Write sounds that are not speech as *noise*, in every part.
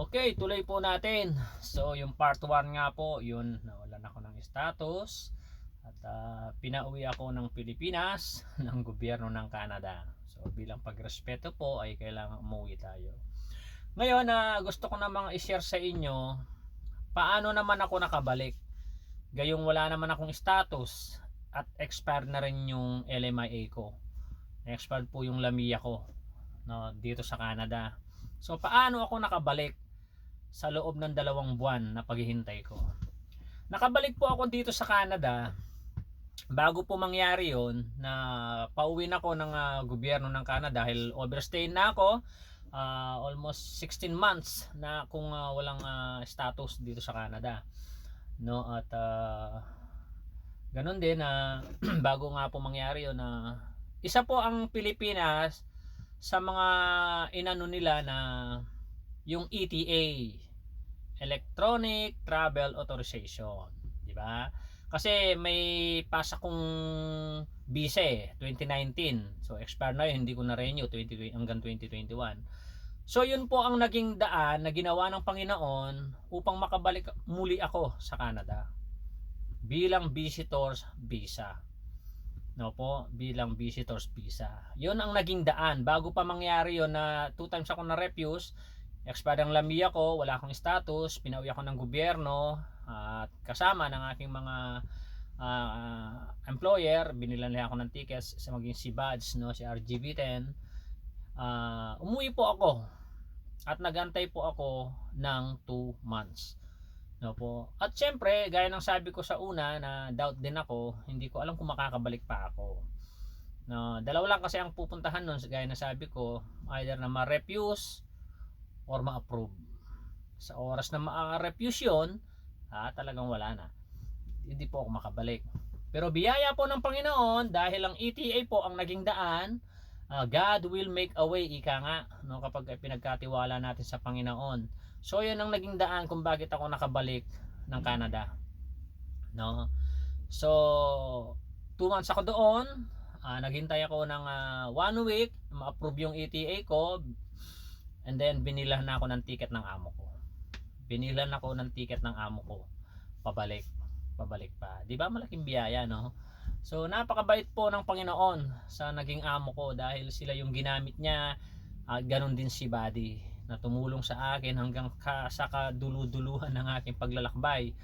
Okay, tuloy po natin. So, yung part 1 nga po, yun, nawalan ako ng status. At ah, pinauwi ako ng Pilipinas *laughs* ng gobyerno ng Canada. So, bilang pagrespeto po ay kailangan umuwi tayo. Ngayon, na gusto ko namang i-share sa inyo, paano naman ako nakabalik. Gayong wala naman akong status at expired na rin yung LMIA ko. Expired po yung Lamia ko no, dito sa Canada. So paano ako nakabalik sa loob ng dalawang buwan na paghihintay ko? Nakabalik po ako dito sa Canada bago po mangyari yon na pauwi na ako ng ah, gobyerno ng Canada dahil overstay na ako ah, almost 16 months na kung ah, walang ah, status dito sa Canada no at ah, ganun din na *clears throat* bago nga po mangyari yon na isa po ang Pilipinas sa mga inano nila na yung ETA Electronic Travel Authorization di ba? Kasi may pasa kong visa eh 2019 so expire na yun hindi ko na renew 20, hanggang 2021 so yun po ang naging daan na ginawa ng Panginoon upang makabalik muli ako sa Canada bilang visitors visa. No po bilang visitors visa. Yun ang naging daan. Bago pa mangyari yon na two times ako na refuse expired ang lamia ko wala akong status pinauwi ako ng gobyerno at kasama ng aking mga ah, employer binilan nila ako ng tickets sa maging si Badge no si RGB10 Ah, umuwi po ako at nagantay po ako ng 2 months No po. At syempre, gaya ng sabi ko sa una na doubt din ako, hindi ko alam kung makakabalik pa ako. No, dalawa lang kasi ang pupuntahan nun, gaya na sabi ko, either na ma-refuse or ma-approve. Sa oras na ma-refuse yun, ah, talagang wala na. Hindi po ako makabalik. Pero biyaya po ng Panginoon, dahil ang ETA po ang naging daan, ah, God will make a way, ika nga, no, kapag pinagkatiwala natin sa Panginoon. So yun ang naging daan kung bakit ako nakabalik ng Canada. No? So 2 months ako doon. Ah, naghintay ako ng ah, one week, ma-approve yung ETA ko. And then binilan na ako ng ticket ng amo ko. Binilan ako ng ticket ng amo ko pabalik. Pabalik pa. 'Di ba malaking biyaya, no? So napakabait po ng Panginoon sa naging amo ko dahil sila yung ginamit niya at ganun din si Buddy na tumulong sa akin hanggang ka, sa kaduluduluhan ng aking paglalakbay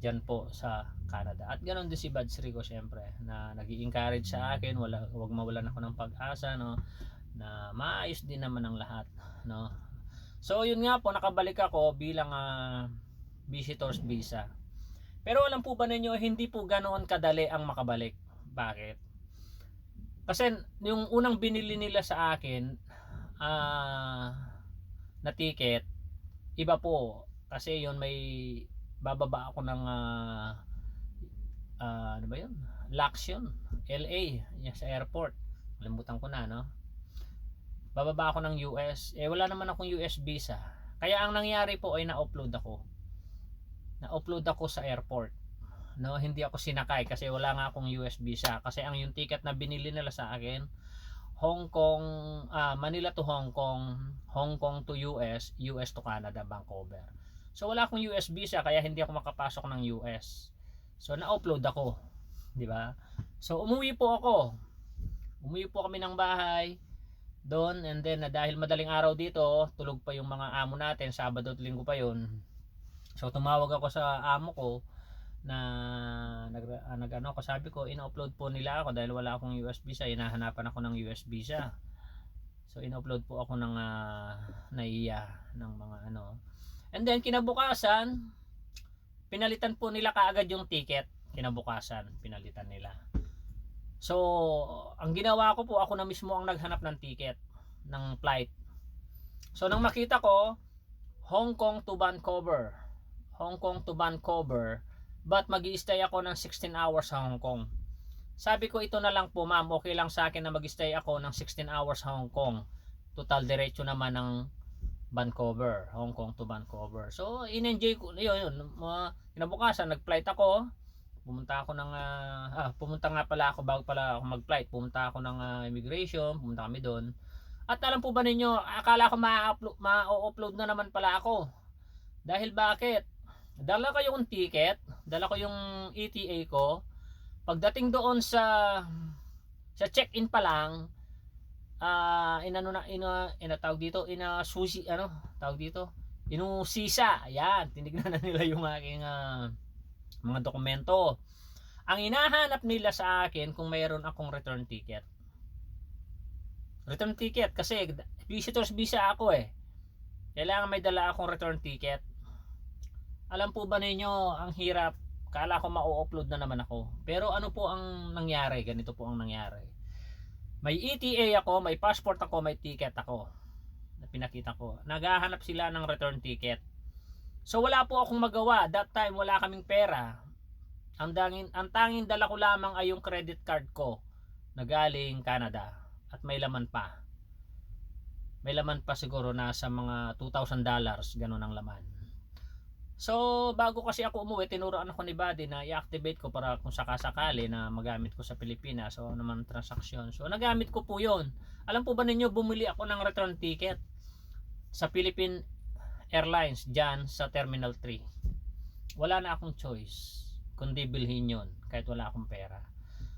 dyan po sa Canada. At ganoon din si Buds Rico syempre na nag encourage sa akin, wala, wag mawalan ako ng pag-asa no na maayos din naman ang lahat no. So yun nga po nakabalik ako bilang uh, visitors visa. Pero alam po ba ninyo hindi po ganoon kadali ang makabalik. Bakit? Kasi yung unang binili nila sa akin uh, na ticket iba po kasi yon may bababa ako ng uh, uh, ano ba yun Laxion LA yan sa airport kalimutan ko na no bababa ako ng US eh wala naman akong US visa kaya ang nangyari po ay na-upload ako na-upload ako sa airport no hindi ako sinakay kasi wala nga akong US visa kasi ang yung ticket na binili nila sa akin Hong Kong, ah, Manila to Hong Kong, Hong Kong to US, US to Canada, Vancouver. So wala akong US visa kaya hindi ako makapasok ng US. So na-upload ako, 'di ba? So umuwi po ako. Umuwi po kami ng bahay doon and then dahil madaling araw dito, tulog pa yung mga amo natin, Sabado at Linggo pa 'yon. So tumawag ako sa amo ko na nag, uh, nag ano ko sabi ko in-upload po nila ako dahil wala akong US visa hinahanapan ako ng US visa so in-upload po ako ng uh, naiya ng mga ano. And then kinabukasan pinalitan po nila kaagad yung ticket. Kinabukasan pinalitan nila so ang ginawa ko po ako na mismo ang naghanap ng ticket ng flight so nang makita ko Hong Kong to Vancouver Hong Kong to Vancouver but mag stay ako ng 16 hours sa Hong Kong. Sabi ko ito na lang po ma'am, okay lang sa akin na mag stay ako ng 16 hours sa Hong Kong. Total diretso naman ng Vancouver, Hong Kong to Vancouver. So in-enjoy ko yun, yun uh, kinabukasan nag-flight ako. Pumunta ako ng uh, ah, pumunta nga pala ako bago pala ako mag-flight. Pumunta ako ng uh, immigration, pumunta kami doon. At alam po ba ninyo, akala ko ma-upload, ma-upload na naman pala ako. Dahil bakit? Dala ko yung ticket, dala ko yung ETA ko. Pagdating doon sa sa check-in pa lang, ah inano na ina, ina tawag dito, ina susi ano, tawag dito, inusisa. Ayan, tinignan na nila yung aking ah, mga dokumento. Ang hinahanap nila sa akin kung mayroon akong return ticket. Return ticket kasi visitors visa ako eh. Kailangan may dala akong return ticket. Alam po ba ninyo, ang hirap. Kala ko ma-upload na naman ako. Pero ano po ang nangyari? Ganito po ang nangyari. May ETA ako, may passport ako, may ticket ako. Na pinakita ko. Naghahanap sila ng return ticket. So wala po akong magawa. That time wala kaming pera. Ang tanging, ang tanging dala ko lamang ay yung credit card ko na galing Canada at may laman pa. May laman pa siguro na sa mga 2,000 dollars, ganun ang laman. So, bago kasi ako umuwi, tinuruan ako ni Buddy na i-activate ko para kung sakasakali na magamit ko sa Pilipinas o naman transaksyon. So, nagamit ko po yon. Alam po ba ninyo, bumili ako ng return ticket sa Philippine Airlines dyan sa Terminal 3. Wala na akong choice kundi bilhin yon kahit wala akong pera.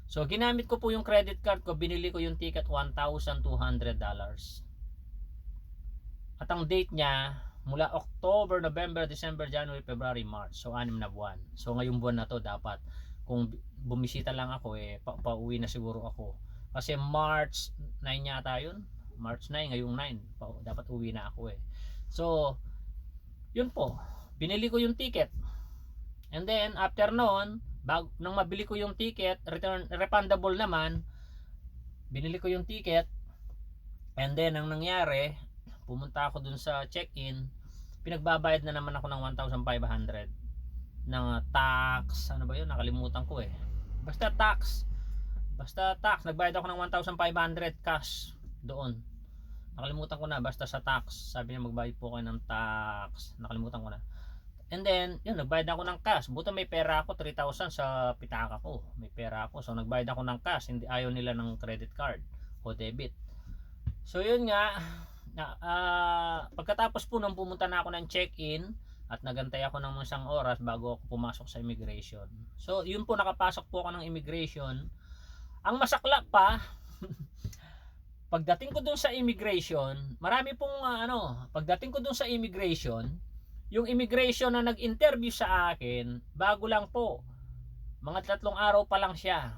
So, ginamit ko po yung credit card ko, binili ko yung ticket $1,200. At ang date niya, mula October, November, December, January, February, March. So, anim na buwan. So, ngayong buwan na to dapat kung bumisita lang ako eh, pa pauwi na siguro ako. Kasi March 9 yata yun. March 9, ngayong 9. Pa dapat uwi na ako eh. So, yun po. Binili ko yung ticket. And then, after noon, bag, nang mabili ko yung ticket, return, refundable naman, binili ko yung ticket, and then, ang nangyari, pumunta ako dun sa check-in, pinagbabayad na naman ako ng 1,500 ng tax, ano ba yun, nakalimutan ko eh. Basta tax, basta tax, nagbayad ako ng 1,500 cash doon. Nakalimutan ko na, basta sa tax, sabi niya magbayad po kayo ng tax, nakalimutan ko na. And then, yun, nagbayad ako ng cash. Buta may pera ako, 3,000 sa pitaka ko. May pera ako. So, nagbayad ako ng cash. Hindi, ayaw nila ng credit card o debit. So, yun nga. Ah, pagkatapos po nung pumunta na ako ng check-in at nagantay ako ng isang oras bago ako pumasok sa immigration. So, yun po nakapasok po ako ng immigration. Ang masakla pa, pagdating ko dun sa immigration, marami pong ah, ano, pagdating ko dun sa immigration, yung immigration na nag-interview sa akin, bago lang po. Mga tatlong araw pa lang siya.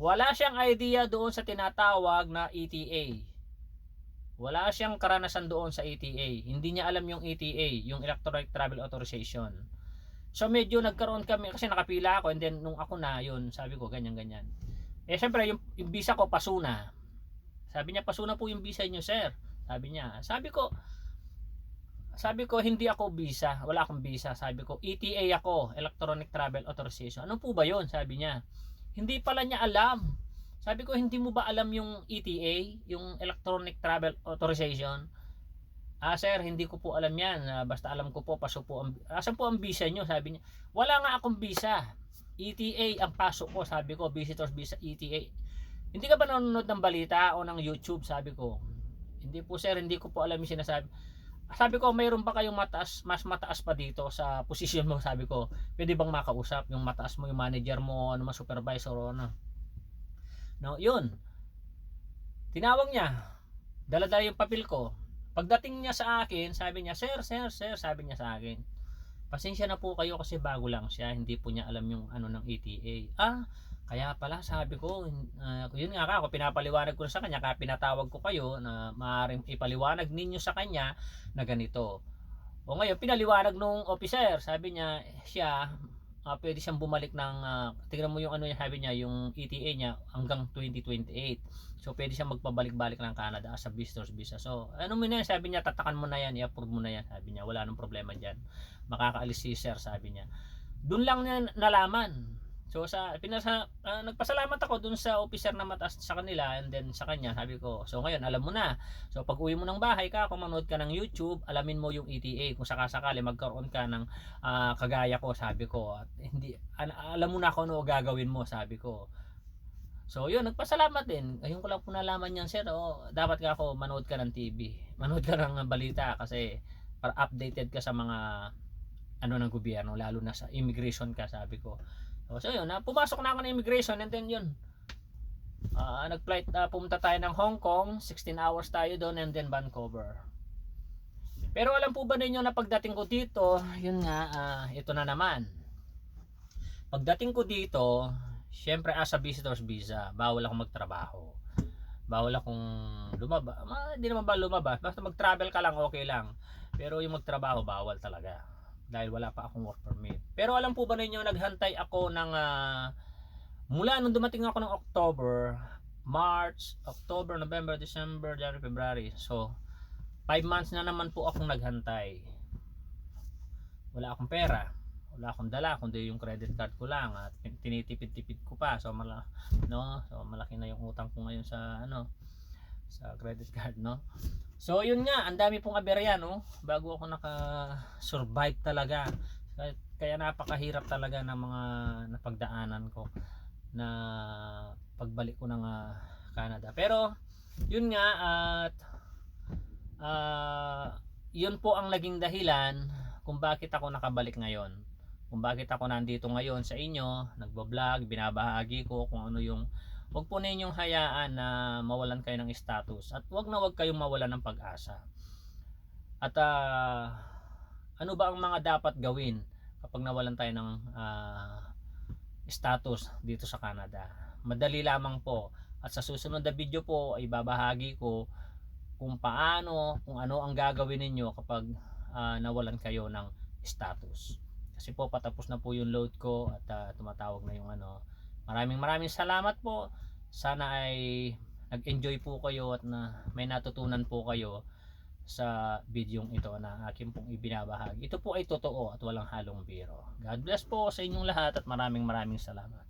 Wala siyang idea doon sa tinatawag na ETA. Wala siyang karanasan doon sa ETA. Hindi niya alam yung ETA, yung Electronic Travel Authorization. So medyo nagkaroon kami, kasi nakapila ako, and then nung ako na, yun, sabi ko, ganyan-ganyan. Eh syempre, yung, yung visa ko, pasuna. Sabi niya, pasuna po yung visa niyo, sir. Sabi niya. Sabi ko, sabi ko hindi ako visa, wala akong visa. Sabi ko ETA ako, Electronic Travel Authorization. Ano po ba 'yon? Sabi niya. Hindi pala niya alam. Sabi ko hindi mo ba alam yung ETA, yung Electronic Travel Authorization? Ah sir, hindi ko po alam yan. Ah, basta alam ko po, paso po ang, asan po ang visa nyo? Sabi niya, wala nga akong visa. ETA ang pasok ko, sabi ko, visitors visa, ETA. Hindi ka ba nanonood ng balita o ng YouTube? Sabi ko, hindi po sir, hindi ko po alam yung sinasabi. Sabi ko mayroon ba kayong mataas mas mataas pa dito sa posisyon mo? Sabi ko pwede bang makausap yung mataas mo yung manager mo ano mas supervisor o ano? No yun. Tinawag niya. Dala-dala yung papel ko. Pagdating niya sa akin sabi niya sir sir sir sabi niya sa akin. Pasensya na po kayo kasi bago lang siya. Hindi po niya alam yung ano ng ETA ah kaya pala sabi ko, uh, yun nga ako, pinapaliwanag ko sa kanya, kaya pinatawag ko kayo na maaaring ipaliwanag ninyo sa kanya na ganito. O ngayon, pinaliwanag nung officer, sabi niya, siya, uh, pwede siyang bumalik ng, uh, tingnan mo yung ano niya, sabi niya, yung ETA niya hanggang 2028. So, pwede siyang magpabalik-balik ng Canada sa visitor's visa. So, ano mo yan, sabi niya, tatakan mo na yan, i-approve mo na yan, sabi niya, wala nang problema dyan. Makakaalis si sir, sabi niya. Doon lang niya nalaman So sa pinasa uh, nagpasalamat ako dun sa officer na mataas sa kanila and then sa kanya sabi ko so ngayon alam mo na. So pag uwi mo ng bahay ka kung ka ng YouTube, alamin mo yung ETA kung sakasakali magkaroon ka ng uh, kagaya ko sabi ko at hindi al- alam mo na kung ano gagawin mo sabi ko. So yun, nagpasalamat din. Ayun ko lang po nalaman yan, sir. Oh, dapat ka ako manood ka ng TV. *laughs* Manood ka ng balita kasi para updated ka sa mga ano ng gobyerno, lalo na sa immigration ka, sabi ko. So, so yun, na, pumasok na ako ng immigration and then yun. Ah, nag-flight, ah, pumunta tayo ng Hong Kong, 16 hours tayo doon and then Vancouver. Pero alam po ba ninyo na pagdating ko dito, yun nga, ah, ito na naman. Pagdating ko dito, syempre as a visitor's visa, bawal akong magtrabaho. Bawal akong lumabas. Hindi naman ba lumabas? Basta mag-travel ka lang, okay lang. Pero yung magtrabaho, bawal talaga. Dahil wala pa akong work permit. Pero alam po ba ninyo, naghantay ako ng ah, mula nung dumating ako ng October, March, October, November, December, January, February. So, 5 months na naman po akong naghantay. Wala akong pera. Wala akong dala kundi yung credit card ko lang at tin- tinitipid-tipid ko pa. So, mala, no? So, malaki na yung utang ko ngayon sa ano sa credit card, no? So, yun nga, ang dami pong aberya, no? Bago ako naka-survive talaga. Kaya, napakahirap talaga ng mga napagdaanan ko na pagbalik ko ng ah, Canada. Pero yun nga at ah, yun po ang naging dahilan kung bakit ako nakabalik ngayon. Kung bakit ako nandito ngayon sa inyo, nagbo-vlog, binabahagi ko kung ano yung Huwag po ninyong hayaan na mawalan kayo ng status at huwag na huwag kayong mawalan ng pag-asa. At ah, ano ba ang mga dapat gawin kapag nawalan tayo ng ah, status dito sa Canada? Madali lamang po. At sa susunod na video po ay babahagi ko kung paano, kung ano ang gagawin ninyo kapag ah, nawalan kayo ng status. Kasi po patapos na po yung load ko at ah, tumatawag na yung ano. Maraming maraming salamat po. Sana ay nag-enjoy po kayo at na may natutunan po kayo sa bidyong ito na akin pong ibinabahagi. Ito po ay totoo at walang halong biro. God bless po sa inyong lahat at maraming maraming salamat.